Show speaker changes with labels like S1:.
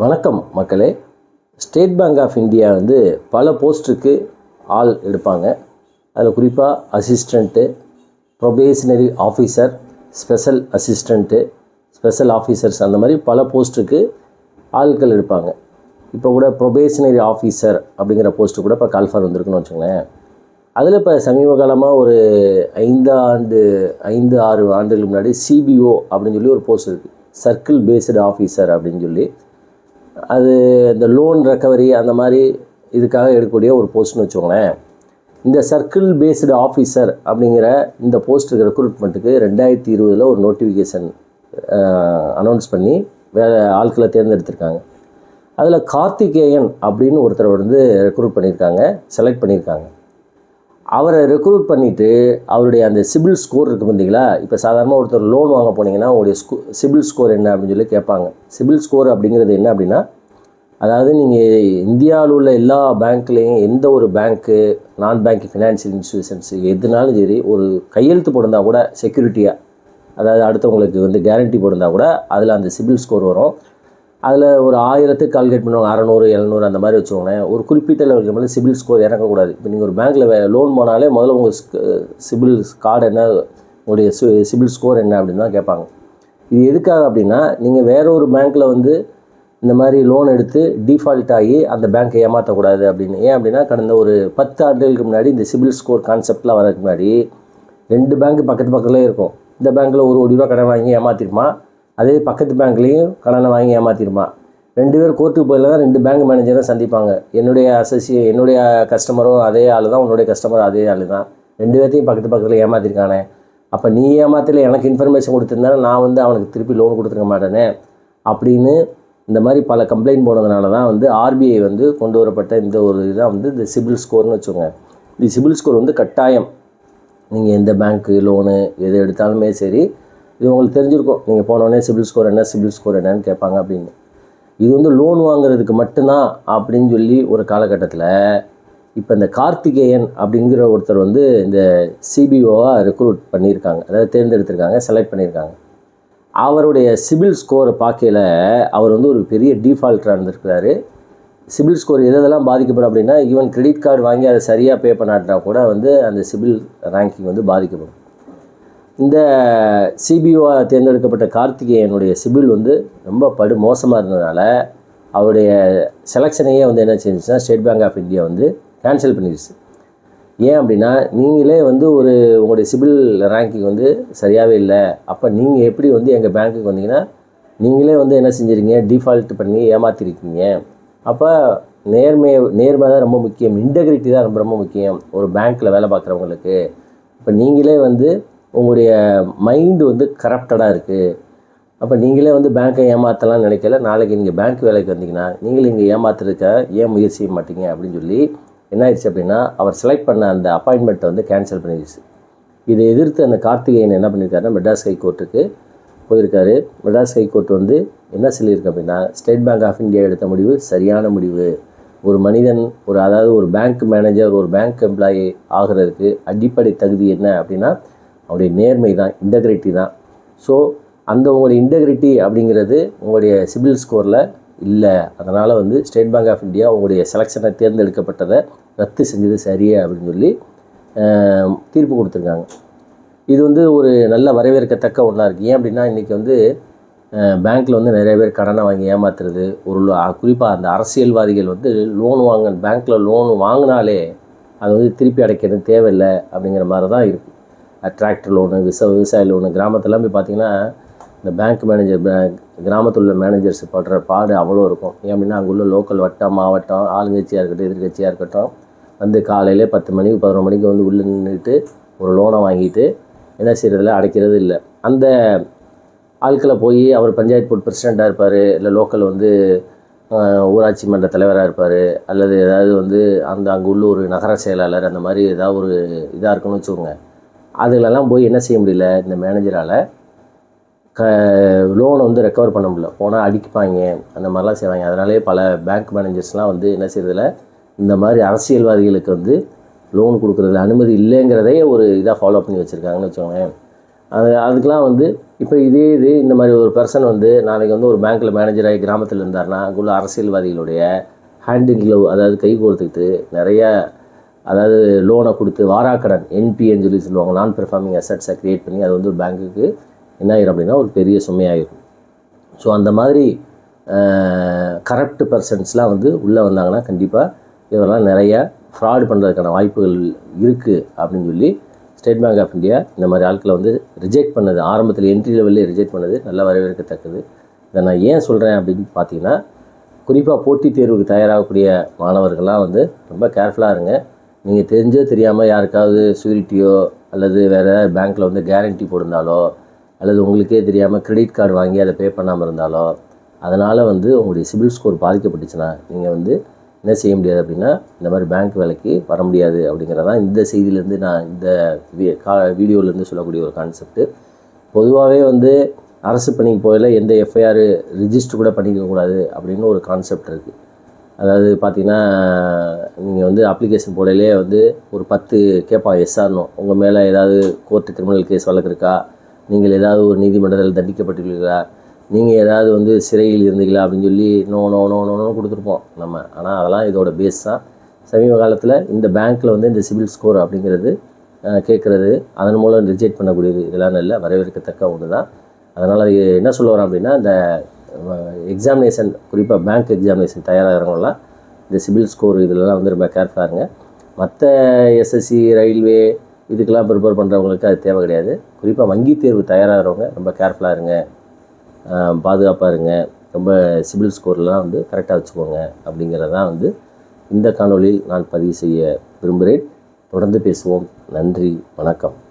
S1: வணக்கம் மக்களே. State Bank of India வந்து பல போஸ்ட்டுக்கு ஆள் எடுப்பாங்க. அதில் குறிப்பாக assistant probationary officer special assistant special officers அந்த மாதிரி பல போஸ்ட்டுக்கு ஆட்கள் எடுப்பாங்க. இப்போ கூட ப்ரொபேஷனரி ஆஃபீஸர் அப்படிங்கிற போஸ்ட்டு கூட இப்போ கால்ஃபார் வந்திருக்குன்னு வச்சுக்கோங்களேன். அதில் இப்போ சமீப காலமாக ஒரு ஐந்து ஆண்டு ஐந்து ஆறு ஆண்டுகளுக்கு முன்னாடி சிபிஓ அப்படின்னு சொல்லி ஒரு போஸ்ட் இருக்குது சர்க்கிள் பேஸ்டு ஆஃபீஸர் அப்படின்னு சொல்லி. அது இந்த லோன் ரெக்கவரி அந்த மாதிரி இதுக்காக எடுக்கக்கூடிய ஒரு போஸ்ட்னு வச்சுக்கோங்களேன். இந்த சர்க்கிள் பேஸ்டு ஆஃபீஸர் அப்படிங்கிற இந்த போஸ்ட்டுக்கு ரெக்ரூட்மெண்ட்டுக்கு ரெண்டாயிரத்தி இருபதில் ஒரு நோட்டிஃபிகேஷன் அனௌன்ஸ் பண்ணி வேறு ஆட்களை தேர்ந்தெடுத்திருக்காங்க. அதில் கார்த்திகேயன் அப்படின்னு ஒருத்தர் வந்து ரெக்ரூட் பண்ணியிருக்காங்க செலக்ட் பண்ணியிருக்காங்க. அவரை ரெக்ரூட் பண்ணிவிட்டு அவருடைய அந்த சிபில் ஸ்கோர் இருக்குது பார்த்தீங்களா இப்போ சாதாரணமாக ஒருத்தர் லோன் வாங்க போனீங்கன்னா உங்களுடைய ஸ்கோ சிபில் ஸ்கோர் என்ன அப்படின்னு சொல்லி கேட்பாங்க. சிபில் ஸ்கோர் அப்படிங்கிறது என்ன அப்படின்னா அதாவது நீங்கள் இந்தியாவில் உள்ள எல்லா பேங்க்லேயும் எந்த ஒரு பேங்க்கு நான் பேங்க் ஃபினான்ஷியல் இன்ஸ்டியூஷன்ஸ் எதுனாலும் சரி ஒரு கையெழுத்து போட்டிருந்தா கூட செக்யூரிட்டியாக அதாவது அடுத்தவங்களுக்கு வந்து கேரண்டி போட்டிருந்தா கூட அதில் அந்த சிபில் ஸ்கோர் வரும். அதில் ஒரு ஆயிரத்து கால்குலேட் பண்ணுவாங்க. அறநூறு எழுநூறு அந்த மாதிரி வச்சுக்கோங்களேன். ஒரு குறிப்பிட்ட லெவலுக்கு மேலே சிபில் ஸ்கோர் இறங்கக்கூடாது. இப்போ நீங்கள் ஒரு பேங்க்கில் லோன் போனாலே முதல்ல உங்கள் சிபில் கார்டு என்ன உங்களுடைய சிபில் ஸ்கோர் என்ன அப்படின்னு தான் கேட்பாங்க. இது எதுக்காக அப்படின்னா நீங்கள் வேறு ஒரு பேங்க்கில் வந்து இந்த மாதிரி லோன் எடுத்து டிஃபால்ட் ஆகி அந்த பேங்க்கை ஏமாற்றக்கூடாது அப்படின்னு. ஏன் அப்படின்னா கடந்த ஒரு பத்து ஆண்டுகளுக்கு முன்னாடி இந்த சிபில் ஸ்கோர் கான்செப்ட்லாம் வரதுக்கு முன்னாடி ரெண்டு பேங்க் பக்கத்து பக்கத்துலேயே இருக்கும். இந்த பேங்க்கில் ஒரு கோடி ரூபா கடன் வாங்கி ஏமாற்றிருப்பான் அதே பக்கத்து பேங்க்லேயும் கடனை வாங்கி ஏமாற்றிருப்பான் ரெண்டு பேர் கோர்ட்டுக்கு போயில தான் ரெண்டு பேங்க் மேனேஜரும் சந்திப்பாங்க. என்னுடைய அசோசியே என்னுடைய கஸ்டமரும் அதே ஆள் தான் உன்னுடைய கஸ்டமரும் அதே ஆள் தான் ரெண்டு பேர்த்தையும் பக்கத்து பக்கத்தில் ஏமாற்றிருக்கானே அப்போ நீ ஏமாத்தல எனக்கு இன்ஃபர்மேஷன் கொடுத்துருந்தா நான் வந்து அவனுக்கு திருப்பி லோன் கொடுத்துருக்க மாட்டேனே? அப்படின்னு இந்த மாதிரி பல கம்ப்ளைண்ட் போனதுனால தான் வந்து ஆர்பிஐ வந்து கொண்டு வரப்பட்ட இந்த ஒரு இதாக வந்து இந்த சிபில் ஸ்கோர்னு வச்சுக்கோங்க. இந்த சிபில் ஸ்கோர் வந்து கட்டாயம். நீங்கள் எந்த பேங்க்கு லோனு எது எடுத்தாலுமே சரி இது உங்களுக்கு தெரிஞ்சிருக்கும். நீங்கள் போனோடனே சிபில் ஸ்கோர் என்ன சிபில் ஸ்கோர் என்னன்னு கேட்பாங்க அப்படின்னு. இது வந்து லோன் வாங்குறதுக்கு மட்டும்தான் அப்படின்னு சொல்லி ஒரு காலகட்டத்தில் இப்போ இந்த கார்த்திகேயன் அப்படிங்கிற ஒருத்தர் வந்து இந்த சிபிஓவாக ரெக்ரூட் பண்ணியிருக்காங்க. அதாவது தேர்ந்தெடுத்திருக்காங்க செலக்ட் பண்ணியிருக்காங்க. அவருடைய சிபில் ஸ்கோரை பார்க்கையில் அவர் வந்து ஒரு பெரிய டீஃபால்ட்டாக இருந்திருக்கிறாரு. சிபில் ஸ்கோர் எதெல்லாம் பாதிக்கப்படும் அப்படின்னா ஈவன் கிரெடிட் கார்டு வாங்கி அதை சரியாக பே பண்ணாட்டினா கூட வந்து அந்த சிபில் ரேங்கிங் வந்து பாதிக்கப்படும். இந்த சிபிஓ தேர்ந்தெடுக்கப்பட்ட கார்த்திகேயனுடைய சிபில் வந்து ரொம்ப படு மோசமாக இருந்ததுனால அவருடைய செலெக்ஷனையே வந்து என்ன செஞ்சுச்சுன்னா ஸ்டேட் பேங்க் ஆஃப் இந்தியா வந்து கேன்சல் பண்ணிடுச்சு ஏன் அப்படின்னா நீங்களே வந்து ஒரு உங்களுடைய சிபில் ரேங்கிங் வந்து சரியாகவே இல்லை. அப்போ நீங்கள் எப்படி வந்து எங்கள் பேங்க்குக்கு வந்தீங்கன்னா நீங்களே வந்து என்ன செஞ்சுருங்க டிஃபால்ட் பண்ணி ஏமாத்திருக்கீங்க. அப்போ நேர்மை நேர்மை தான் ரொம்ப முக்கியம். இன்டெகிரிட்டி தான் ரொம்ப ரொம்ப முக்கியம் ஒரு பேங்க்கில் வேலை பார்க்குறவங்களுக்கு. இப்போ நீங்களே வந்து உங்களுடைய மைண்டு வந்து கரப்டடாக இருக்குது அப்போ நீங்களே வந்து பேங்க்கை ஏமாற்றலாம்னு நினைக்கல. நாளைக்கு நீங்கள் பேங்க் வேலைக்கு வந்தீங்கன்னா நீங்களும் இங்கே ஏமாத்துறதுக்க ஏன் முயற்சி செய்ய மாட்டீங்க? அப்படின்னு சொல்லி என்ன ஆயிடுச்சு அப்படின்னா அவர் செலக்ட் பண்ண அந்த அப்பாயின்மெண்ட்டை வந்து கேன்சல் பண்ணிடுச்சு. இதை எதிர்த்து அந்த கார்த்திகேயன் என்ன பண்ணியிருக்காருன்னா மெட்ராஸ் ஹை கோர்ட்டுக்கு போயிருக்காரு. மெட்ராஸ் ஹை கோர்ட் வந்து என்ன சொல்லியிருக்கு அப்படின்னா ஸ்டேட் பேங்க் ஆஃப் இந்தியா எடுத்த முடிவு சரியான முடிவு. ஒரு மனிதன் ஒரு அதாவது ஒரு பேங்க் மேனேஜர் ஒரு பேங்க் எம்ப்ளாயி ஆகிறதுக்கு அடிப்படை தகுதி என்ன அப்படின்னா அவருடைய நேர்மை தான் இன்டெகிரிட்டி தான். ஸோ அந்த உங்களுடைய இன்டெகிரிட்டி அப்படிங்கிறது உங்களுடைய சிபில் ஸ்கோரில் இல்லை. அதனால் வந்து ஸ்டேட் பேங்க் ஆஃப் இந்தியா உங்களுடைய செலெக்ஷனை தேர்ந்தெடுக்கப்பட்டதை ரத்து செஞ்சது சரியே அப்படின்னு சொல்லி தீர்ப்பு கொடுத்துருக்காங்க. இது வந்து ஒரு நல்ல வரவேற்கத்தக்க ஒன்றா இருக்குது ஏன் அப்படின்னா இன்றைக்கி வந்து பேங்க்கில் வந்து நிறைய பேர் கடனை வாங்கி ஏமாத்துறது ஒரு குறிப்பாக அந்த அரசியல்வாதிகள் வந்து லோன் வாங்க பேங்க்கில் லோன் வாங்கினாலே அது வந்து திருப்பி அடைக்கிறது தேவையில்லை அப்படிங்கிற மாதிரி தான் இருக்குது டிராக்டர் லோனு விச விவசாய லோனு கிராமத்தெல்லாம் போய் பார்த்தீங்கன்னா இந்த பேங்க் மேனேஜர் கிராமத்தில் உள்ள மேனேஜர்ஸ் படுற பாடு அவ்வளோ இருக்கும். ஏன் அப்படின்னா அங்கே உள்ள லோக்கல் வட்டம் மாவட்டம் ஆளுங்கட்சியாக இருக்கட்டும் எதிர்கட்சியாக இருக்கட்டும் வந்து காலையிலே பத்து மணிக்கு பதினொரு மணிக்கு வந்து உள்ளே நின்றுட்டு ஒரு லோனை வாங்கிட்டு என்ன செய்கிறதில்ல அடைக்கிறது இல்லை. அந்த ஆட்களை போய் அவர் பஞ்சாயத்து போர்டு பிரசிடெண்ட்டாக இருப்பார் இல்லை லோக்கல் வந்து ஊராட்சி மன்ற தலைவராக இருப்பார் அல்லது ஏதாவது வந்து அந்த அங்கே உள்ள ஒரு நகர செயலாளர் அந்த மாதிரி ஏதாவது ஒரு இதாக இருக்குன்னு வச்சுக்கோங்க. அதுலெல்லாம் போய் என்ன செய்ய முடியல இந்த மேனேஜரால் க லோனை வந்து ரெக்கவர் பண்ண முடியல. போனால் அடிப்பாங்க அந்த மாதிரிலாம் செய்வாங்க. அதனாலே பல பேங்க் மேனேஜர்ஸ்லாம் வந்து என்ன செய்யறதில்ல இந்த மாதிரி அரசியல்வாதிகளுக்கு வந்து லோன் கொடுக்குறதுல அனுமதி இல்லைங்கிறதே ஒரு இதாக ஃபாலோ பண்ணி வச்சுருக்காங்கன்னு வச்சுக்கோங்களேன். அது அதுக்கெலாம் வந்து இப்போ இதே இது இந்த மாதிரி ஒரு பர்சன் வந்து நாளைக்கு வந்து ஒரு பேங்க்கில் மேனேஜராகி கிராமத்தில் இருந்தாருன்னா அங்குள்ள அரசியல்வாதிகளுடைய ஹேண்ட் இன் க்ளவ் அதாவது கை கோர்த்துக்கிட்டு நிறையா அதாவது லோனை கொடுத்து வாராக்கடன் என்பிஎன்னு சொல்லி சொல்லுவாங்க. நான் பெர்ஃபார்மிங் அசட்ஸை க்ரியேட் பண்ணி அது வந்து ஒரு பேங்க்குக்கு என்ன ஆயிரும் அப்படின்னா ஒரு பெரிய சுமையாயிரும் ஸோ அந்த மாதிரி கரப்ட் பர்சன்ஸ்லாம் வந்து உள்ளே வந்தாங்கன்னா கண்டிப்பாக இதெல்லாம் நிறைய ஃப்ராடு பண்ணுறதுக்கான வாய்ப்புகள் இருக்குது அப்படின்னு சொல்லி ஸ்டேட் பேங்க் ஆஃப் இந்தியா இந்த மாதிரி ஆட்களை வந்து ரிஜெக்ட் பண்ணது ஆரம்பத்தில் என்ட்ரி லெவல்லே ரிஜெக்ட் பண்ணது நல்லா வரவேற்கத்தக்கது. இதை நான் ஏன் சொல்கிறேன் அப்படின்னு பார்த்தீங்கன்னா குறிப்பாக போட்டித் தேர்வுக்கு தயாராகக்கூடிய மாணவர்கள்லாம் வந்து ரொம்ப கேர்ஃபுல்லாக இருங்க. நீங்கள் தெரிஞ்சோ தெரியாமல் யாருக்காவது சூரிட்டியோ அல்லது வேறு ஏதாவது பேங்க்கில் வந்து கேரண்டி போட்டிருந்தாலோ அல்லது உங்களுக்கே தெரியாமல் கிரெடிட் கார்டு வாங்கி அதை பே பண்ணாமல் இருந்தாலோ அதனால் வந்து உங்களுடைய சிபில் ஸ்கோர் பாதிக்கப்பட்டுச்சுன்னா நீங்கள் வந்து என்ன செய்ய முடியாது அப்படின்னா இந்த மாதிரி பேங்க் வேலைக்கு வர முடியாது அப்படிங்கிறதான் இந்த செய்தியிலேருந்து நான் இந்த கா வீடியோலேருந்து சொல்லக்கூடிய ஒரு கான்செப்ட்டு பொதுவாகவே வந்து அரசு பணிக்கு போகல எந்த எஃப்ஐஆர் ரிஜிஸ்டர் கூட பண்ணிக்க கூடாது அப்படின்னு ஒரு கான்செப்ட் இருக்குது அதாவது பார்த்தீங்கன்னா நீங்கள் வந்து அப்ளிகேஷன் போடையிலே வந்து ஒரு பத்து கேட்பான் எஸ்ஆர்னோ உங்கள் மேலே ஏதாவது கோர்ட்டு கிரிமினல் கேஸ் வழக்கு இருக்கா நீங்கள் ஏதாவது ஒரு நீதிமன்றத்தில் தண்டிக்கப்பட்டுள்ளீர்களா நீங்கள் ஏதாவது வந்து சிறையில் இருந்தீங்களா அப்படின்னு சொல்லி no no no no no கொடுத்துருப்போம் நம்ம. ஆனால் அதெல்லாம் இதோட பேஸ் தான். சமீப காலத்தில் இந்த பேங்க்கில் வந்து இந்த சிபில் ஸ்கோர் அப்படிங்கிறது கேட்குறது. அதன் மூலம் ரிஜெக்ட் பண்ணக்கூடியது இதெல்லாம் நல்ல வரவேற்கத்தக்க ஒன்று தான் அதனால் அது என்ன சொல்ல வரோம் அப்படின்னா இந்த எக்ஸாமினேஷன் குறிப்பாக பேங்க் எக்ஸாமினேஷன் தயாராகிறவங்களாம் இந்த சிபில் ஸ்கோர் இதிலலாம் வந்து ரொம்ப கேர்ஃபுல்லாக இருங்க. மற்ற எஸ்எஸ்சி ரயில்வே இதுக்கெல்லாம் ப்ரிப்பேர் பண்ணுறவங்களுக்கு அது தேவை கிடையாது. குறிப்பாக வங்கி தேர்வு தயாராகிறவங்க ரொம்ப கேர்ஃபுல்லாக இருங்க. பாதுகாப்பாக இருங்க. ரொம்ப சிபில் ஸ்கோர்லாம் வந்து கரெக்டாக வச்சுக்கோங்க அப்படிங்கிறதான் வந்து இந்த காணொளியில் நான் பதிவு செய்ய விரும்புகிறேன். தொடர்ந்து பேசுவோம். நன்றி. வணக்கம்.